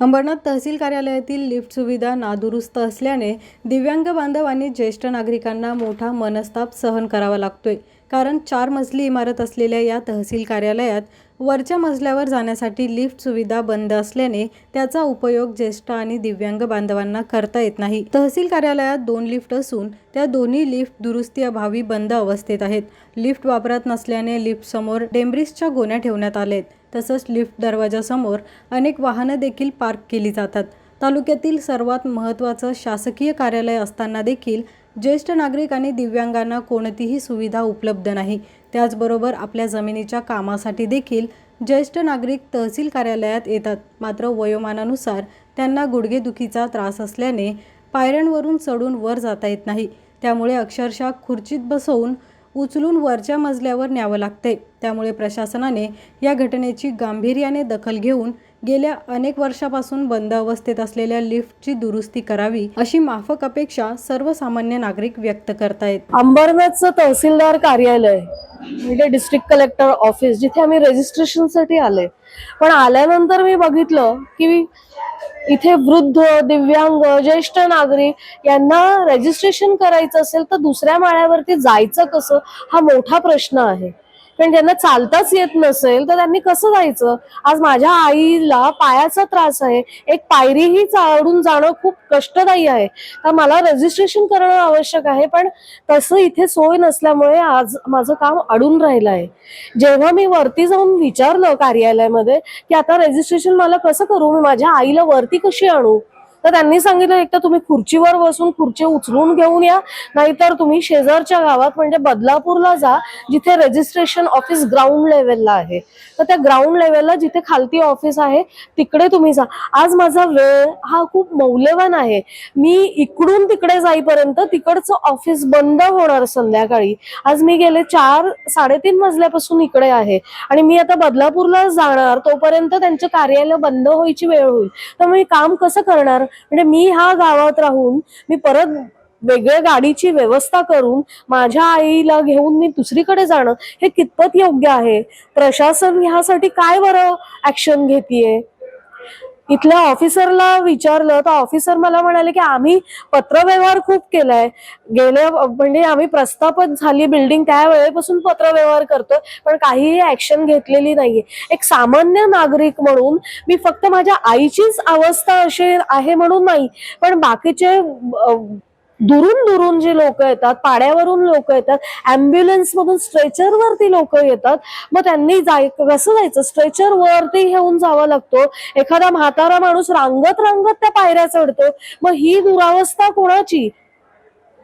अंबरनाथ तहसील कार्यालयातील लिफ्ट सुविधा नादुरुस्त असल्याने दिव्यांग बांधव आणि ज्येष्ठ नागरिकांना मोठा मनस्ताप सहन करावा लागतोय. कारण चार मजली इमारत असलेल्या या तहसील कार्यालयात वरच्या मजल्यावर जाण्यासाठी लिफ्ट सुविधा बंद असल्याने त्याचा उपयोग ज्येष्ठ आणि दिव्यांग बांधवांना करता येत नाही. तहसील कार्यालयात दोन लिफ्ट असून त्या दोन्ही लिफ्ट दुरुस्ती अभावी बंद अवस्थेत आहेत. लिफ्ट वापरात नसल्याने लिफ्ट समोर डेम्ब्रिसच्या गोण्या ठेवण्यात आलेत. तसंच लिफ्ट दरवाजासमोर अनेक वाहनं देखील पार्क केली जातात. तालुक्यातील सर्वात महत्त्वाचं शासकीय कार्यालय असताना देखील ज्येष्ठ नागरिक आणि दिव्यांगांना कोणतीही सुविधा उपलब्ध नाही. त्याचबरोबर आपल्या जमिनीच्या कामासाठी देखील ज्येष्ठ नागरिक तहसील कार्यालयात येतात. मात्र वयोमानानुसार त्यांना गुडघेदुखीचा त्रास असल्याने पायऱ्यांवरून चढून वर जाता येत नाही. त्यामुळे अक्षरशः खुर्चीत बसवून उचलून वरच्या मजल्यावर न्यावं लागते त्यामुळे प्रशासनाने या घटनेची गांभीर्याने दखल घेऊन गेल्या अनेक वर्षापासून बंद अवस्थेत असलेल्या लिफ्टची दुरुस्ती करावी अशी माफक अपेक्षा सर्वसामान्य नागरिक व्यक्त करतायत. अंबरनाथचं तहसीलदार कार्यालय म्हणजे डिस्ट्रिक्ट कलेक्टर ऑफिस जिथे आम्ही रजिस्ट्रेशनसाठी आले पण आल्यानंतर मी बघितलं की इथे वृद्ध दिव्यांग ज्येष्ठ नागरिक यांना रजिस्ट्रेशन करायचं असेल तर दुसऱ्या माळ्यावरती जायचं कसं? हा मोठा प्रश्न आहे. पण ज्यांना चालताच येत नसेल तर त्यांनी कसं जायचं? आज माझ्या आईला पायाचा त्रास आहे. एक पायरीही चढून जाणं खूप कष्टदायी आहे. तर मला रजिस्ट्रेशन करणं आवश्यक आहे पण तसं इथे सोय नसल्यामुळे आज माझं काम अडून राहिलं आहे. जेव्हा मी वरती जाऊन विचारलं कार्यालयामध्ये की आता रजिस्ट्रेशन मला कसं करू? मी माझ्या आईला वरती कशी आणू? तर त्यांनी सांगितलं एक तर तुम्ही खुर्चीवर बसून खुर्ची उचलून घेऊन या नाहीतर तुम्ही शेजारच्या गावात म्हणजे बदलापूरला जा जिथे रजिस्ट्रेशन ऑफिस ग्राउंड लेवलला आहे. तर त्या ग्राउंड लेवलला जिथे खालती ऑफिस आहे तिकडे तुम्ही जा. आज माझा वेळ हा खूप मौल्यवान आहे. मी इकडून तिकडे जाईपर्यंत तिकडचं ऑफिस बंद होणार संध्याकाळी. आज मी गेले चार साडेतीन मजल्यापासून इकडे आहे. आणि मी आता बदलापूरला जाणार तोपर्यंत त्यांचं कार्यालय बंद व्हायची वेळ होईल. तर मी काम कसं करणार? म्हणजे मी ह्या गावात राहून मी परत वेगळ्या गाडीची व्यवस्था करून माझ्या आईला घेऊन मी दुसरीकडे जाणं हे कितपत योग्य आहे? प्रशासन ह्यासाठी काय बरं ऍक्शन घेतीये? इथल्या ऑफिसरला विचारलं तर ऑफिसर मला म्हणाले की आम्ही पत्रव्यवहार खूप केलाय. गेल्या म्हणजे आम्ही प्रस्थापत झाली बिल्डिंग त्या वेळेपासून पत्रव्यवहार करतोय पण काहीही ऍक्शन घेतलेली नाहीये. एक सामान्य नागरिक म्हणून मी फक्त माझ्या आईचीच अवस्था अशी आहे म्हणून नाही पण बाकीचे दुरून दुरून जे लोक येतात पाड्यावरून लोक येतात अँब्युलन्स मधून स्ट्रेचर वरती लोक येतात. मग त्यांनी जाय कसं जायचं? स्ट्रेचर वरती घेऊन जावं लागतो. एखादा म्हातारा माणूस रांगत रांगत त्या पायऱ्या चढतो. मग ही दुरावस्था कोणाची?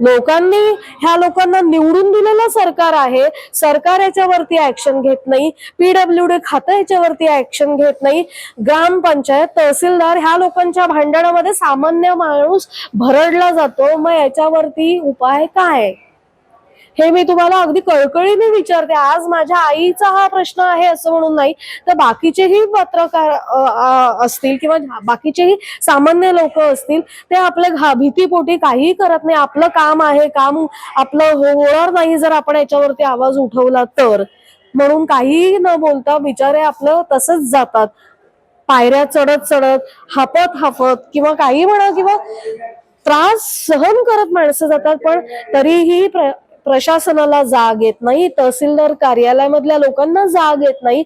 लोकांनी ह्या लोकांना निवडून दिलेलं सरकार आहे. सरकार याच्यावरती ऍक्शन घेत नाही. पीडब्ल्यू डी खातं याच्यावरती ऍक्शन घेत नाही. ग्रामपंचायत तहसीलदार ह्या लोकांच्या भांडणामध्ये सामान्य माणूस भरडला जातो. मग याच्यावरती उपाय काय? हे मी तुम्हाला अगदी कळकळीने विचारते. आज माझ्या आईचा हा प्रश्न आहे असं म्हणून नाही तर बाकीचेही पत्रकार असतील किंवा बाकीचेही सामान्य लोक असतील ते आपल्या घा भीतीपोटी काहीही करत नाही. आपलं काम आहे काम आपलं हो-, होणार नाही जर आपण याच्यावरती आवाज उठवला तर. म्हणून काहीही न बोलता बिचारे आपलं तसंच जातात. पायऱ्या चढत चढत हापत हापत किंवा काही म्हणा किंवा त्रास सहन करत माणसं जातात पण तरीही प्र प्रशासनाला जाग येत नाही तहसीलदार कार्यालयामधल्या लोकांना जाग येत नाही.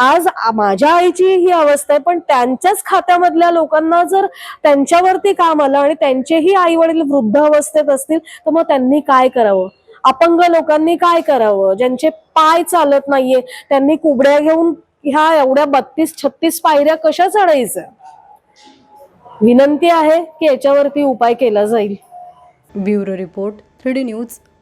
आज माझ्या आईची ही अवस्था आहे पण त्यांच्याच खात्यामधल्या लोकांना जर त्यांच्यावरती काम आलं आणि त्यांचेही आई वडील वृद्ध अवस्थेत असतील तर मग त्यांनी काय करावं? अपंग लोकांनी काय करावं? ज्यांचे पाय चालत नाहीये त्यांनी कुबड्या घेऊन ह्या एवढ्या बत्तीस छत्तीस पायऱ्या कशा चढायच्या विनंती आहे की याच्यावरती उपाय केला जाईल. Bureau report three D news